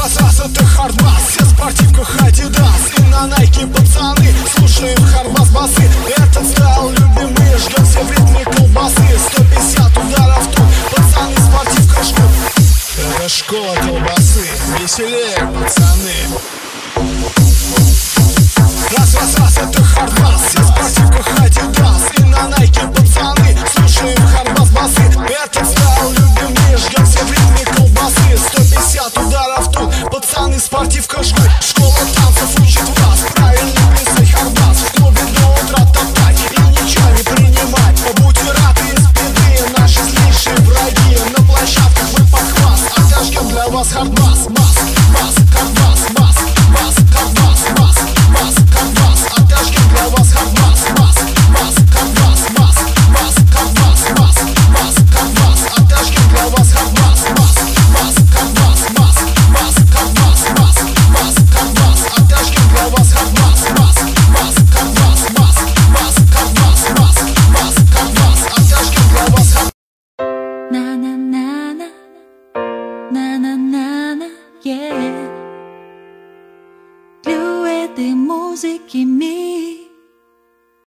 раз, это хардбас Все в спортивках И на найке пацаны Слушаем хардбас басы. Этот стайл любимый Ждем все в ритме колбасы 150 ударов тут Пацаны в спортивках ждут Это школа колбасы. Веселее, пацаны тут Пацаны в жгут Школа танцев учит вас Правильно хардбас В клубе до утра топтать И ничего принимать. Будьте рады из беды. Наши злейшие враги. На площадках вы под хваст Отожгем для вас хардбас Бас, бас, хардбас, бас, Na yeah. ルエで music 君